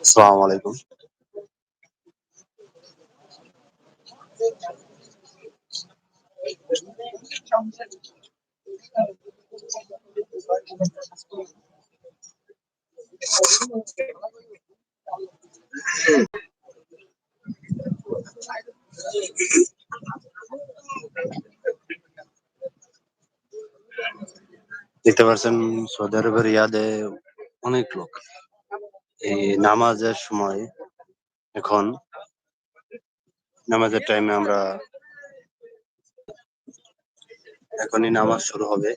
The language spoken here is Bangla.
আসসালামু আলাইকুম। দেখতে পারছেন সৌদি আরবের রিয়াদে অনেক লোক। এই নামাজের সময় এখন নামাজের টাইমে আমরা এখনই নামাজ শুরু হবে।